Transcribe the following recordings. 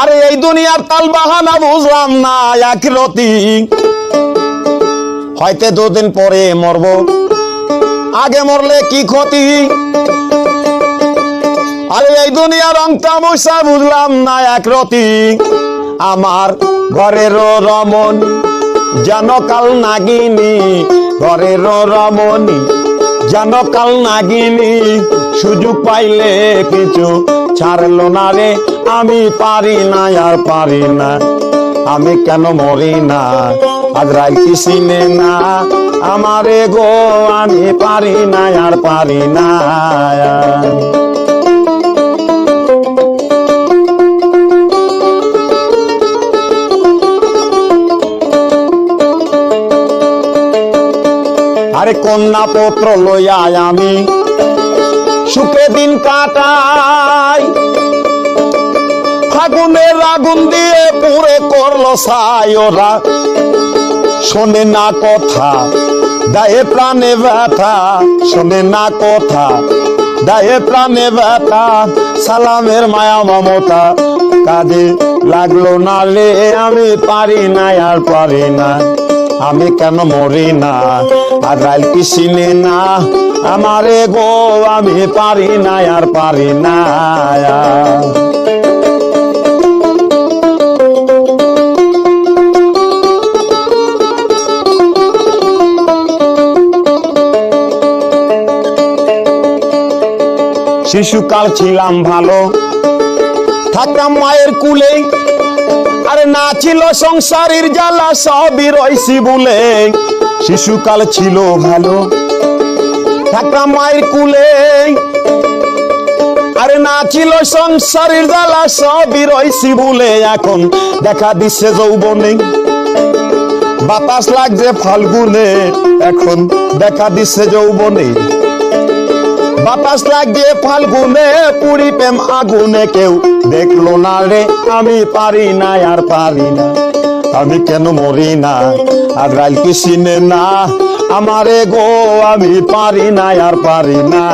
আরে এই দুনিয়ার তাল বাহানা বুঝলাম না একরতি হয়তো দুদিন পরে মরব। আগে মরলে কি ক্ষতি? আরে এই দুনিয়ার রং তামসা বুঝলাম না একরতি আমার ঘরের রমন যেন কাল নাগিনী, ঘরের রমণী যেন কাল নাগিনী। সুযোগ পাইলে কিছু ছাড়লো না রে আমি পারি না, আর পারি না। আমি কেন মরি না? আজরাইল কি চিনে না। আমারে গো আমি পারি না, আর পারি না। আরে কন্যা পত্র লইয়া আমি, সুখে দিন কাটাই। ফাগুনের আগুন দিয়ে পুরে করল সাই ওরা শোনে না কথা, দায়ে প্রাণে ব্যথা, শোনে না কথা, দায়ে প্রাণে ব্যথা, সালামের মায়া মমতা কাজে লাগল না রে, আমি পারি না, আর পারি না, আমি কেন মরি না, আর রাইল কি চিনে না, আমারে গো আমি পারি না, আর পারি না। শিশুকাল ছিলাম ভালো। থাকতাম মায়ের কুলে, আরে না ছিল সংসারের জ্বালা, সবই রইছি বলে। শিশুকাল ছিল ভালো। থাকতাম মায়ের কুলে, আরে না ছিল সংসারের জ্বালা, সবই রইছি বলে। এখন দেখা দিচ্ছে যৌবনে, বাতাস লাগছে ফাল্গুনে। এখন দেখা দিচ্ছে যৌবনে। বাতাস লাগিয়ে ফাল্গুনে পুরি প্রেম আগুনে কেউ দেখল না রে। আমি পারি না আর পারি না। আমি কেন মরি না? আর রাইল কি চিনে না আমারে গো আমি পারি না আর পারি না।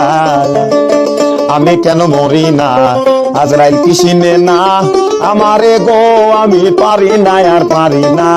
আমি কেন মরি না? আজরাইল কি চিনে না আমারে গো আমি পারি না আর পারি না।